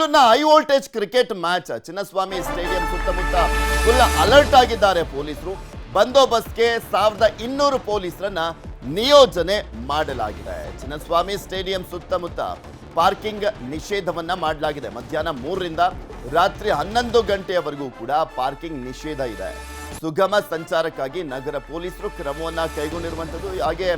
ಬೆಂಗಳೂರಿನ high voltage cricket match Chinnaswamy stadium ಸುತ್ತಮುತ್ತ full alert ಆಗಿದ್ದಾರೆ ಪೊಲೀಸರು. ಬಂದೋಬಸ್ತ್ಗೆ ಸಾವಿರದ ಇನ್ನೂರು ಪೊಲೀಸರನ್ನ ನಿಯೋಜನೆ ಮಾಡಲಾಗಿದೆ. ಚಿನ್ನಸ್ವಾಮಿ ಸ್ಟೇಡಿಯಂ ಸುತ್ತಮುತ್ತ ಪಾರ್ಕಿಂಗ್ ನಿಷೇಧವನ್ನ ಮಾಡಲಾಗಿದೆ. ಮಧ್ಯಾಹ್ನ ಮೂರರಿಂದ ರಾತ್ರಿ ಹನ್ನೊಂದು ಗಂಟೆಯವರೆಗೂ ಕೂಡ ಪಾರ್ಕಿಂಗ್ ನಿಷೇಧ ಇದೆ. ಸುಗಮ ಸಂಚಾರಕ್ಕಾಗಿ ನಗರ ಪೊಲೀಸರು ಕ್ರಮವನ್ನ ಕೈಗೊಂಡಿರುವಂಥದ್ದು. ಹಾಗೆ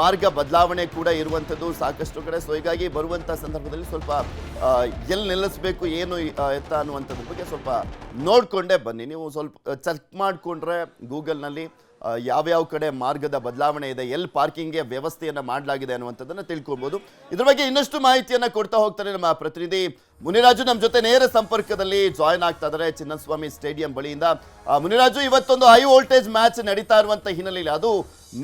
ಮಾರ್ಗ ಬದಲಾವಣೆ ಕೂಡ ಇರುವಂಥದ್ದು ಸಾಕಷ್ಟು ಕಡೆ. ಸೊ ಹೀಗಾಗಿ ಬರುವಂಥ ಸಂದರ್ಭದಲ್ಲಿ ಸ್ವಲ್ಪ ಎಲ್ಲಿ ನಿಲ್ಲಿಸಬೇಕು, ಏನು ಎತ್ತ ಅನ್ನುವಂಥದ್ರ ಬಗ್ಗೆ ಸ್ವಲ್ಪ ನೋಡಿಕೊಂಡೇ ಬನ್ನಿ. ನೀವು ಸ್ವಲ್ಪ ಚೆಕ್ ಮಾಡಿಕೊಂಡ್ರೆ ಗೂಗಲ್ನಲ್ಲಿ ಯಾವ್ಯಾವ ಕಡೆ ಮಾರ್ಗದ ಬದಲಾವಣೆ ಇದೆ, ಎಲ್ಲಿ ಪಾರ್ಕಿಂಗ್ಗೆ ವ್ಯವಸ್ಥೆಯನ್ನು ಮಾಡಲಾಗಿದೆ ಅನ್ನುವಂಥದ್ದನ್ನು ತಿಳ್ಕೊಬೋದು. ಇದ್ರ ಬಗ್ಗೆ ಇನ್ನಷ್ಟು ಮಾಹಿತಿಯನ್ನು ಕೊಡ್ತಾ ಹೋಗ್ತಾರೆ ನಮ್ಮ ಪ್ರತಿನಿಧಿ ಮುನಿರಾಜು ನಮ್ಮ ಜೊತೆ ನೇರ ಸಂಪರ್ಕದಲ್ಲಿ ಜಾಯ್ನ್ ಆಗ್ತಾ ಇದ್ದಾರೆ ಚಿನ್ನಸ್ವಾಮಿ ಸ್ಟೇಡಿಯಂ ಬಳಿಯಿಂದ. ಮುನಿರಾಜು, ಇವತ್ತೊಂದು ಹೈ ವೋಲ್ಟೇಜ್ ಮ್ಯಾಚ್ ನಡೀತಾ ಇರುವಂತ ಹಿನ್ನೆಲೆಯಲ್ಲಿ ಅದು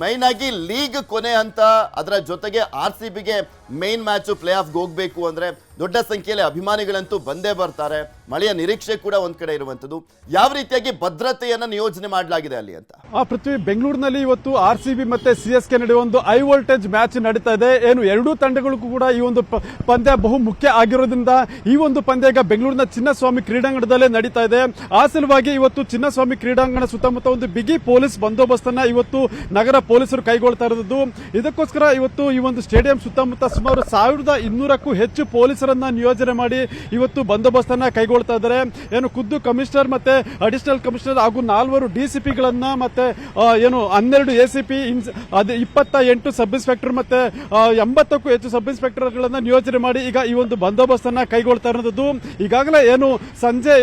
ಮೈನ್ ಆಗಿ ಲೀಗ್ ಕೊನೆ ಅಂತ ಅದರ ಜೊತೆಗೆ ಆರ್ ಸಿ ಬಿಗೆ ಮೈನ್ ಮ್ಯಾಚ್ ಪ್ಲೇ ಆಫ್ಗೆ ಹೋಗ್ಬೇಕು ಅಂದ್ರೆ ದೊಡ್ಡ ಸಂಖ್ಯೆಯಲ್ಲಿ ಅಭಿಮಾನಿಗಳಂತೂ ಬಂದೇ ಬರ್ತಾರೆ. ಮಳೆಯ ನಿರೀಕ್ಷೆ ಕೂಡ ಒಂದ್ ಕಡೆ ಇರುವಂತದ್ದು. ಯಾವ ರೀತಿಯಾಗಿ ಭದ್ರತೆಯನ್ನ ನಿಯೋಜನೆ ಮಾಡಲಾಗಿದೆ ಅಲ್ಲಿ ಅಂತ? ಆ, ಪೃಥ್ವಿ, ಬೆಂಗಳೂರಿನಲ್ಲಿ ಇವತ್ತು ಆರ್ ಸಿ ಬಿ ಮತ್ತೆ ಸಿ ಎಸ್ ಕೆ ನಡೆಯುವ ಒಂದು ಹೈ ವೋಲ್ಟೇಜ್ ಮ್ಯಾಚ್ ನಡೀತಾ ಇದೆ. ಏನು, ಎರಡೂ ತಂಡಗಳಿಗೂ ಕೂಡ ಈ ಒಂದು ಪಂದ್ಯ ಬಹು ಮುಖ್ಯ ಆಗಿರೋದ್ರಿಂದ ಈ ಒಂದು ಪಂದ್ಯ ಈಗ ಬೆಂಗಳೂರಿನ ಚಿನ್ನಸ್ವಾಮಿ ಕ್ರೀಡಾಂಗಣದಲ್ಲೇ ನಡೀತಾ ಇದೆ. ಆ ಸಲುವಾಗಿ ಇವತ್ತು ಚಿನ್ನಸ್ವಾಮಿ ಕ್ರೀಡಾಂಗಣ ಸುತ್ತಮುತ್ತ ಒಂದು ಬಿಗಿ ಪೊಲೀಸ್ ಬಂದೋಬಸ್ತನ್ನ ಇವತ್ತು ನಗರ ಪೊಲೀಸರು ಕೈಗೊಳ್ತಾ ಇರೋದು. ಇದಕ್ಕೋಸ್ಕರ ಇವತ್ತು ಈ ಒಂದು ಸ್ಟೇಡಿಯಂ ಸುತ್ತಮುತ್ತ ಸುಮಾರು ಸಾವಿರದ ಇನ್ನೂರಕ್ಕೂ ಹೆಚ್ಚು ಪೊಲೀಸರನ್ನ ನಿಯೋಜನೆ ಮಾಡಿ ಇವತ್ತು ಬಂದೋಬಸ್ತನ್ನ ಕೈಗೊಳ್ತಾ ಇದ್ದಾರೆ. ಏನು ಖುದ್ದು ಕಮಿಷನರ್ ಮತ್ತೆ ಅಡಿಷನಲ್ ಕಮಿಷನರ್ ಹಾಗೂ ನಾಲ್ವರು ಡಿಸಿಪಿಗಳನ್ನ ಮತ್ತೆ ಏನು ಹನ್ನೆರಡು ಎಸಿಪಿ ಇಪ್ಪತ್ತ ಎಂಟು ಸಬ್ ಇನ್ಸ್ಪೆಕ್ಟರ್ ಮತ್ತೆ ಎಂಬತ್ತಕ್ಕೂ ಹೆಚ್ಚು ಸಬ್ ಇನ್ಸ್ಪೆಕ್ಟರ್ ಗಳನ್ನ ನಿಯೋಜನೆ ಮಾಡಿ ಈಗ ಈ ಒಂದು ಬಂದೋಬಸ್ತನ್ನ ಕೈಗೊಳ್ತಾ ಇರೋದು ಈಗಾಗಲೇ ಏನು ಸಂಜೆ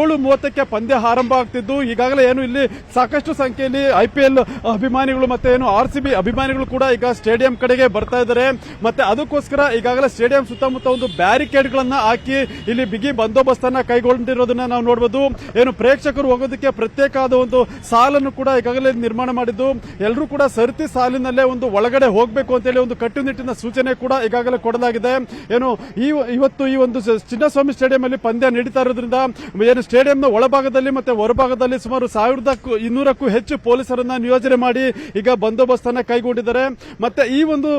ಏಳು ಮೂವತ್ತಕ್ಕೆ ಪಂದ್ಯ ಆರಂಭ ಆಗ್ತಿದ್ದು. ಈಗಾಗಲೇ ಏನು ಇಲ್ಲಿ ಸಾಕಷ್ಟು ಸಂಖ್ಯೆಯಲ್ಲಿ ಐ ಪಿ ಎಲ್ ಅಭಿಮಾನಿಗಳು ಮತ್ತೆ ಏನು ಆರ್ ಸಿ ಬಿ ಅಭಿಮಾನಿಗಳು ಕೂಡ ಈಗ ಸ್ಟೇಡಿಯಂ ಕಡೆಗೆ ಬರ್ತಾ ಇದ್ದಾರೆ. ಮತ್ತೆ ಅದಕ್ಕೋಸ್ಕರ ಈಗಾಗಲೇ ಸ್ಟೇಡಿಯಂ ಸುತ್ತಮುತ್ತ ಒಂದು ಬ್ಯಾರಿಕೇಡ್ ಗಳನ್ನ ಹಾಕಿ ಇಲ್ಲಿ ಬಿಗಿ ಬಂದೋಬಸ್ತನ್ನ ಕೈಗೊಂಡಿರೋದನ್ನ ನಾವು ನೋಡಬಹುದು ಏನು ಪ್ರೇಕ್ಷಕರು ಹೋಗೋದಕ್ಕೆ ಪ್ರತ್ಯೇಕ ಆದ ಒಂದು ಸಾಲನ್ನು ಕೂಡ ಈಗಾಗಲೇ ನಿರ್ಮಾಣ ಮಾಡಿದ್ದು. ಎಲ್ಲರೂ ಕೂಡ ಸರತಿ ಸಾಲಿನಲ್ಲೇ ಒಂದು ಒಳಗಡೆ ಹೋಗಬೇಕು ಅಂತೇಳಿ ಒಂದು ಕಟ್ಟುನಿಟ್ಟಿನ ಸೂಚನೆ ಕೂಡ ಈಗಾಗಲೇ ಕೊಡಲಾಗಿದೆ. ಏನು ಈ ಇವತ್ತು ಈ ಒಂದು ಚಿನ್ನಸ್ವಾಮಿ ಸ್ಟೇಡಿಯಂ ಅಲ್ಲಿ ಪಂದ್ಯ ನಡೀತಾ ಇರೋದ್ರಿಂದ ಏನು ಸ್ಟೇಡಿಯಂನ ಒಳಭಾಗದಲ್ಲಿ ಮತ್ತೆ ಹೊರಭಾಗದಲ್ಲಿ ಸುಮಾರು ಸಾವಿರದಕ್ಕೂ ಇನ್ನೂರಕ್ಕೂ ಹೆಚ್ಚು ಪೊಲೀಸರನ್ನ ನಿಯೋಜನೆ ಮಾಡಿ ಈಗ ಬಂದೋಬಸ್ತನ್ನ ಕೈಗೊಂಡಿದ್ದಾರೆ. ಮತ್ತೆ ಈ ಒಂದು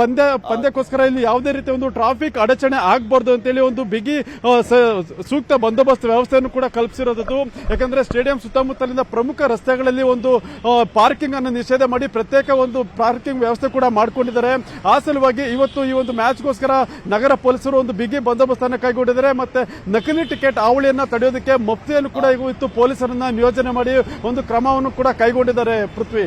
ಪಂದ್ಯ, ಪಂದ್ಯಕ್ಕೋಸ್ಕರ ಇಲ್ಲಿ ಯಾವುದೇ ರೀತಿಯ ಒಂದು ಟ್ರಾಫಿಕ್ ಅಡಚಣೆ ಆಗಬಾರ್ದು ಅಂತೇಳಿ ಒಂದು ಬಿಗಿ ಸೂಕ್ತ ಬಂದೋಬಸ್ತ್ ವ್ಯವಸ್ಥೆಯನ್ನು ಕೂಡ ಕಲ್ಪಿಸಿರೋದು ಯಾಕಂದ್ರೆ ಸ್ಟೇಡಿಯಂ ಸುತ್ತಮುತ್ತಲಿನ ಪ್ರಮುಖ ರಸ್ತೆಗಳಲ್ಲಿ ಒಂದು ಪಾರ್ಕಿಂಗ್ ಅನ್ನು ನಿಷೇಧ ಮಾಡಿ ಪ್ರತ್ಯೇಕ ಒಂದು ಪಾರ್ಕಿಂಗ್ ವ್ಯವಸ್ಥೆ ಕೂಡ ಮಾಡಿಕೊಂಡಿದ್ದಾರೆ. ಆ ಸಲುವಾಗಿ ಇವತ್ತು ಈ ಒಂದು ಮ್ಯಾಚ್ಗೋಸ್ಕರ ನಗರ ಪೊಲೀಸರು ಒಂದು ಬಿಗಿ ಬಂದೋಬಸ್ತನ್ನು ಕೈಗೊಂಡಿದ್ದಾರೆ. ಮತ್ತೆ ನಕಲಿ ಟಿಕೆಟ್ ಹಾವಳಿಯನ್ನ ತಡೆಯೋದಕ್ಕೆ ಮಫ್ತಿಯನ್ನು ಕೂಡ ಇವತ್ತು ಪೊಲೀಸರನ್ನ ನಿಯೋಜನೆ ಮಾಡಿ ಒಂದು ಕ್ರಮವನ್ನು ಕೂಡ ಕೈಗೊಂಡಿದ್ದಾರೆ ಪೃಥ್ವಿ.